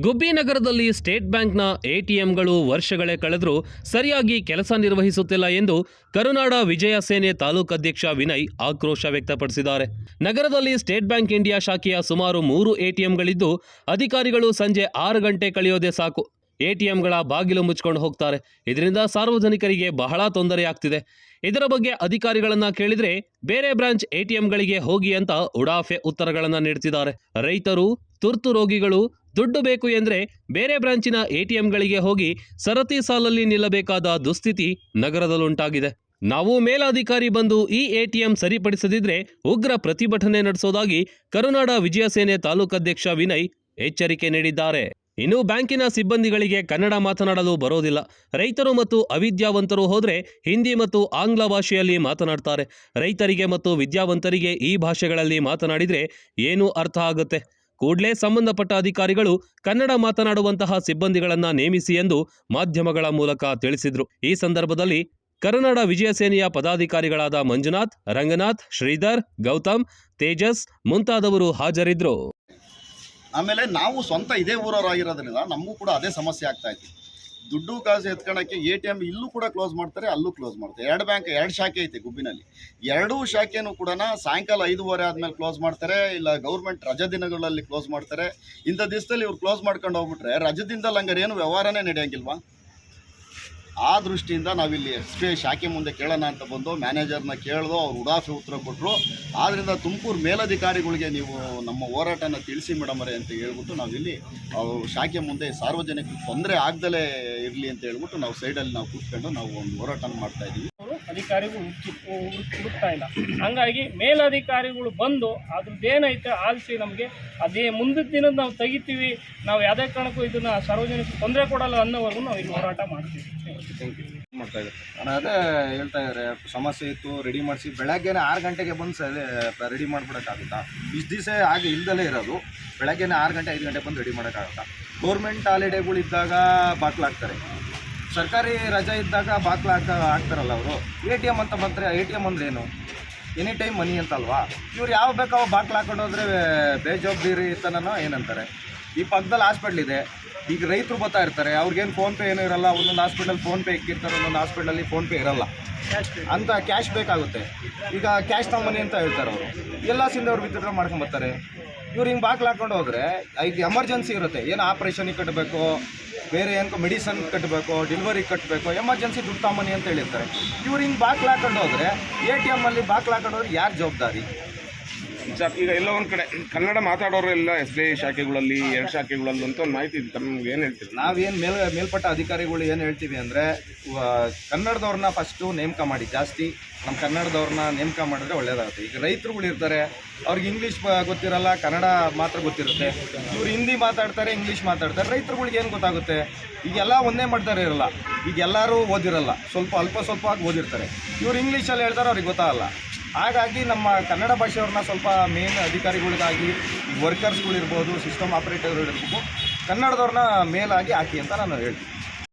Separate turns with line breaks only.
ಗುಬ್ಬಿ ನಗರದಲ್ಲಿ ಸ್ಟೇಟ್ ಬ್ಯಾಂಕ್ನ ಎಟಿಎಂಗಳು ವರ್ಷಗಳೇ ಕಳೆದರೂ ಸರಿಯಾಗಿ ಕೆಲಸ ನಿರ್ವಹಿಸುತ್ತಿಲ್ಲ ಎಂದು ಕರುನಾಡ ವಿಜಯ ಸೇನೆ ತಾಲೂಕು ಅಧ್ಯಕ್ಷ ವಿನಯ್ ಆಕ್ರೋಶ ವ್ಯಕ್ತಪಡಿಸಿದ್ದಾರೆ. ನಗರದಲ್ಲಿ ಸ್ಟೇಟ್ ಬ್ಯಾಂಕ್ ಇಂಡಿಯಾ ಶಾಖೆಯ ಸುಮಾರು ಮೂರು ಎಟಿಎಂಗಳಿದ್ದು, ಅಧಿಕಾರಿಗಳು ಸಂಜೆ ಆರು ಗಂಟೆ ಕಳೆಯೋದೇ ಸಾಕು. ಎಟಿಎಂಗಳ ಬಾಗಿಲು ಮುಚ್ಕೊಂಡು ಹೋಗ್ತಾರೆ. ಇದರಿಂದ ಸಾರ್ವಜನಿಕರಿಗೆ ಬಹಳ ತೊಂದರೆಯಾಗ್ತಿದೆ ಇದರ ಬಗ್ಗೆ ಅಧಿಕಾರಿಗಳನ್ನ ಕೇಳಿದ್ರೆ, ಬೇರೆ ಬ್ರಾಂಚ್ ಎಟಿಎಂಗಳಿಗೆ ಹೋಗಿ ಅಂತ ಉಡಾಫೆ ಉತ್ತರಗಳನ್ನ ನೀಡ್ತಿದ್ದಾರೆ. ರೈತರು, ತುರ್ತು ರೋಗಿಗಳು ದುಡ್ಡು ಬೇಕು ಎಂದರೆ ಬೇರೆ ಬ್ರಾಂಚಿನ ಎಟಿಎಂಗಳಿಗೆ ಹೋಗಿ ಸರತಿ ಸಾಲಲ್ಲಿ ನಿಲ್ಲಬೇಕಾದ ದುಸ್ಥಿತಿ ನಗರದಲ್ಲುಂಟಾಗಿದೆ ನಾವು ಮೇಲಾಧಿಕಾರಿ ಬಂದು ಈ ಎಟಿಎಂ ಸರಿಪಡಿಸದಿದ್ರೆ ಉಗ್ರ ಪ್ರತಿಭಟನೆ ನಡೆಸೋದಾಗಿ ಕರುನಾಡ ವಿಜಯಸೇನೆ ತಾಲೂಕಾಧ್ಯಕ್ಷ ವಿನಯ್ ಎಚ್ಚರಿಕೆ ನೀಡಿದ್ದಾರೆ. ಇನ್ನು ಬ್ಯಾಂಕಿನ ಸಿಬ್ಬಂದಿಗಳಿಗೆ ಕನ್ನಡ ಮಾತನಾಡಲು ಬರೋದಿಲ್ಲ. ರೈತರು ಮತ್ತು ಅವಿದ್ಯಾವಂತರು ಹೋದ್ರೆ ಹಿಂದಿ ಮತ್ತು ಆಂಗ್ಲ ಭಾಷೆಯಲ್ಲಿ ಮಾತನಾಡ್ತಾರೆ. ರೈತರಿಗೆ ಮತ್ತು ವಿದ್ಯಾವಂತರಿಗೆ ಈ ಭಾಷೆಗಳಲ್ಲಿ ಮಾತನಾಡಿದರೆ ಏನೂ ಅರ್ಥ ಆಗುತ್ತೆ? ಕೂಡಲೇ ಸಂಬಂಧಪಟ್ಟ ಅಧಿಕಾರಿಗಳು ಕನ್ನಡ ಮಾತನಾಡುವಂತಹ ಸಿಬ್ಬಂದಿಗಳನ್ನ ನೇಮಿಸಿ ಎಂದು ಮಾಧ್ಯಮಗಳ ಮೂಲಕ ತಿಳಿಸಿದ್ರು. ಈ ಸಂದರ್ಭದಲ್ಲಿ ಕನ್ನಡ ವಿಜಯ ಸೇನೆಯ ಪದಾಧಿಕಾರಿಗಳಾದ ಮಂಜುನಾಥ್, ರಂಗನಾಥ್, ಶ್ರೀಧರ್, ಗೌತಮ್, ತೇಜಸ್ ಮುಂತಾದವರು ಹಾಜರಿದ್ದರು
ಆಮೇಲೆ ನಾವು ಸ್ವಂತ ಇದೇ ಊರವರಾಗಿರೋದ್ರಿಂದ ನಮಗೂ ಕೂಡ ಅದೇ ಸಮಸ್ಯೆ ಆಗ್ತಾ ಇತ್ತು. ದುಡ್ಡು ಕಾಸು ಎತ್ಕೊಳಕ್ಕೆ ಎ ಟಿ ಎಂ ಇಲ್ಲೂ ಕೂಡ ಕ್ಲೋಸ್ ಮಾಡ್ತಾರೆ, ಅಲ್ಲೂ ಕ್ಲೋಸ್ ಮಾಡ್ತಾರೆ. ಎರಡು ಬ್ಯಾಂಕ್ ಎರಡು ಶಾಖೆ ಐತೆ ಗುಬ್ಬಿನಲ್ಲಿ. ಎರಡೂ ಶಾಖೆನೂ ಕೂಡ ಸಾಯಂಕಾಲ ಐದೂವರೆ ಆದಮೇಲೆ ಕ್ಲೋಸ್ ಮಾಡ್ತಾರೆ, ಇಲ್ಲ ಗೌರ್ಮೆಂಟ್ ರಜಾ ದಿನಗಳಲ್ಲಿ ಕ್ಲೋಸ್ ಮಾಡ್ತಾರೆ. ಇಂಥ ದಿವಸದಲ್ಲಿ ಇವ್ರು ಕ್ಲೋಸ್ ಮಾಡ್ಕೊಂಡು ಹೋಗ್ಬಿಟ್ರೆ ರಜದಿಂದ ಹಂಗಾರೆ ಏನು ವ್ಯವಹಾರನೇ ನಡೆಯಂಗಿಲ್ವಾ? ಆ ದೃಷ್ಟಿಯಿಂದ ನಾವಿಲ್ಲಿ ಎಸ್ ಪಿ ಐ ಶಾಖೆ ಮುಂದೆ ಕೇಳೋಣ ಅಂತ ಬಂದು ಮ್ಯಾನೇಜರ್ನ ಕೇಳಿದೋ ಅವ್ರು ಉಡಾಫೆ ಉತ್ತರ ಕೊಟ್ಟರು ಆದ್ದರಿಂದ ತುಮಕೂರು ಮೇಲಧಿಕಾರಿಗಳಿಗೆ ನೀವು ನಮ್ಮ ಹೋರಾಟನ ತಿಳಿಸಿ ಮೇಡಮರೇ ಅಂತ ಹೇಳ್ಬಿಟ್ಟು ನಾವಿಲ್ಲಿ ಅವರು ಶಾಖೆ ಮುಂದೆ ಸಾರ್ವಜನಿಕ ತೊಂದರೆ ಆಗ್ದಲೇ ಇರಲಿ ಅಂತ ಹೇಳ್ಬಿಟ್ಟು ನಾವು ಸೈಡಲ್ಲಿ ನಾವು ಕೂತ್ಕೊಂಡು ನಾವು ಒಂದು ಹೋರಾಟನ ಮಾಡ್ತಾ ಇದ್ದೀವಿ.
ಅವರು ಅಧಿಕಾರಿಗಳು ಹುಡುಕಿ ಹುಡುಕ್- ಹುಡುಕ್ತಾ ಇಲ್ಲ. ಹಂಗಾಗಿ ಮೇಲಧಿಕಾರಿಗಳು ಬಂದು ಅದ್ರದ್ದೇನೈತೆ ಆಲಿಸಿ ನಮಗೆ, ಅದೇ ಮುಂದಿನ ದಿನದ ನಾವು ತೆಗಿತೀವಿ, ನಾವು ಯಾವುದೇ ಕಾರಣಕ್ಕೂ ಇದನ್ನು ಸಾರ್ವಜನಿಕ ತೊಂದರೆ ಕೊಡಲ್ಲ ಅನ್ನೋವರೆಗೂ ನಾವು ಇಲ್ಲಿ ಹೋರಾಟ ಮಾಡ್ತೀವಿ.
ಮಾಡ್ತಾ ಇದ್ದಾರೆ? ಅದೇ ಹೇಳ್ತಾ ಇದ್ದಾರೆ, ಸಮಸ್ಯೆ ಇತ್ತು ರೆಡಿ ಮಾಡಿಸಿ, ಬೆಳಗ್ಗೆನೆ ಆರು ಗಂಟೆಗೆ ಬಂದು ಸರಿ ರೆಡಿ ಮಾಡಿಬಿಡೋಕ್ಕಾಗುತ್ತಾ? ಇಷ್ಟು ದಿವಸ ಹಾಗೆ ಇಲ್ದಲೇ ಇರೋದು, ಬೆಳಗ್ಗೆನೆ ಆರು ಗಂಟೆ, ಐದು ಗಂಟೆ ಬಂದು ರೆಡಿ ಮಾಡೋಕ್ಕಾಗುತ್ತಾ? ಗೌರ್ಮೆಂಟ್ ಹಾಲಿಡೇಗಳು ಇದ್ದಾಗ ಬಾಕ್ಲಾಗ್ತಾರೆ. ಸರ್ಕಾರಿ ರಜೆ ಇದ್ದಾಗ ಬಾಕ್ಲ ಹಾಕ ಹಾಕ್ತಾರಲ್ಲ ಅವರು. ಎ ಟಿ ಎಂ ಅಂತ ಬಂದರೆ ಎ ಟಿ ಎಂ ಅಂದ್ರೆ ಏನು? ಎನಿ ಟೈಮ್ ಮನಿ ಅಂತಲ್ವಾ ಇವ್ರು ಯಾವ ಬೇಕೋ ಬಾಕ್ಲ ಹಾಕೊಂಡು ಹೋದರೆ ಬೇಜವಾಬ್ದಾರಿ ತನನೋ ಏನಂತಾರೆ? ಈ ಪಕ್ಕದಲ್ಲಿ ಹಾಸ್ಪಿಟ್ಲ್ ಇದೆ. ಈಗ ರೈತರು ಬರ್ತಾ ಇರ್ತಾರೆ. ಅವ್ರಿಗೇನು ಫೋನ್ಪೇ ಏನೂ ಇರಲ್ಲ. ಒಂದೊಂದು ಹಾಸ್ಪಿಟಲ್ ಫೋನ್ಪೇ ಇಕ್ಕಿರ್ತಾರೆ. ಒಂದೊಂದು ಹಾಸ್ಪಿಟಲಲ್ಲಿ ಫೋನ್ಪೇ ಇರಲ್ಲ. ಅಂತ ಕ್ಯಾಶ್ ಬೇಕಾಗುತ್ತೆ. ಈಗ ಕ್ಯಾಶ್ ತಗೊಂಬನ್ನಿ ಅಂತ ಹೇಳ್ತಾರೆ ಅವರು. ಎಲ್ಲ ಸಿಂದ ಅವ್ರು ವಿತ್ಡ್ರಾ ಮಾಡ್ಕೊಂಬರ್ತಾರೆ ಇವ್ರು ಹಿಂಗೆ ಬಾಕ್ಲು ಹಾಕೊಂಡು ಹೋದರೆ, ಈಗ ಎಮರ್ಜೆನ್ಸಿ ಇರುತ್ತೆ. ಏನು ಆಪ್ರೇಷನಿಗೆ ಕಟ್ಟಬೇಕು? ಬೇರೆ ಏನಕ್ಕೋ ಮೆಡಿಸನ್ ಕಟ್ಟಬೇಕು, ಡೆಲಿವರಿ ಕಟ್ಟಬೇಕು, ಎಮರ್ಜೆನ್ಸಿ ದುಡ್ಡು ತಾಮನಿ ಅಂತ ಹೇಳಿರ್ತಾರೆ. ಇವ್ರು ಹಿಂಗೆ ಬಾಕ್ಲು ಹಾಕೊಂಡು ಹೋದರೆ, ಎ ಟಿ ಎಮ್ಮಲ್ಲಿ ಬಾಕ್ಲು ಹಾಕೊಂಡು ಹೋದ್ರೆ ಯಾರು ಜವಾಬ್ದಾರಿ?
ಸರ್, ಈಗ ಎಲ್ಲ ಒಂದು ಕಡೆ, ಕನ್ನಡ ಮಾತಾಡೋರು ಎಲ್ಲ ಎಸ್ ಬಿ ಐ ಶಾಖೆಗಳಲ್ಲಿ ಎರಡು ಶಾಖೆಗಳಲ್ಲಿ ಅಂತ ಒಂದು ಮಾಹಿತಿ ತಮ್ಗೆ ಏನು ಹೇಳ್ತೀವಿ
ನಾವೇನು ಮೇಲ್, ಮೇಲ್ಪಟ್ಟ ಅಧಿಕಾರಿಗಳು ಏನು ಹೇಳ್ತೀವಿ ಅಂದರೆ ಕನ್ನಡದವ್ರನ್ನ ಫಸ್ಟು ನೇಮಕ ಮಾಡಿ, ಜಾಸ್ತಿ ನಮ್ಮ ಕನ್ನಡದವ್ರನ್ನ ನೇಮಕ ಮಾಡಿದ್ರೆ ಒಳ್ಳೇದಾಗುತ್ತೆ. ಈಗ ರೈತರುಗಳು ಇರ್ತಾರೆ, ಅವ್ರಿಗೆ ಇಂಗ್ಲೀಷ್ ಗೊತ್ತಿರಲ್ಲ, ಕನ್ನಡ ಮಾತ್ರ ಗೊತ್ತಿರುತ್ತೆ. ಇವ್ರು ಹಿಂದಿ ಮಾತಾಡ್ತಾರೆ ಇಂಗ್ಲೀಷ್ ಮಾತಾಡ್ತಾರೆ. ರೈತರುಗಳಿಗೆ ಏನು ಗೊತ್ತಾಗುತ್ತೆ? ಈಗೆಲ್ಲ ಒಂದೇ ಮಾಡ್ತಾರೆ ಇರಲ್ಲ. ಈಗ ಎಲ್ಲರೂ ಓದಿರಲ್ಲ. ಸ್ವಲ್ಪ, ಅಲ್ಪ ಸ್ವಲ್ಪ ಆಗಿ ಓದಿರ್ತಾರೆ. ಇವ್ರು ಇಂಗ್ಲೀಷಲ್ಲಿ ಹೇಳ್ತಾರೆ, ಅವ್ರಿಗೆ ಗೊತ್ತಾಗಲ್ಲ. ಹಾಗಾಗಿ ನಮ್ಮ ಕನ್ನಡ ಭಾಷೆಯವ್ರನ್ನ ಸ್ವಲ್ಪ ಮೇನ್ ಅಧಿಕಾರಿಗಳಿಗಾಗಿ ವರ್ಕರ್ಸ್ಗಳಿರ್ಬೋದು ಸಿಸ್ಟಮ್ ಆಪ್ರೇಟರ್ಗಳಿರ್ಬೋದು ಕನ್ನಡದವ್ರನ್ನ ಮೇಲಾಗಿ ಹಾಕಿ ಅಂತ ನಾನು ಹೇಳ್ತೀನಿ.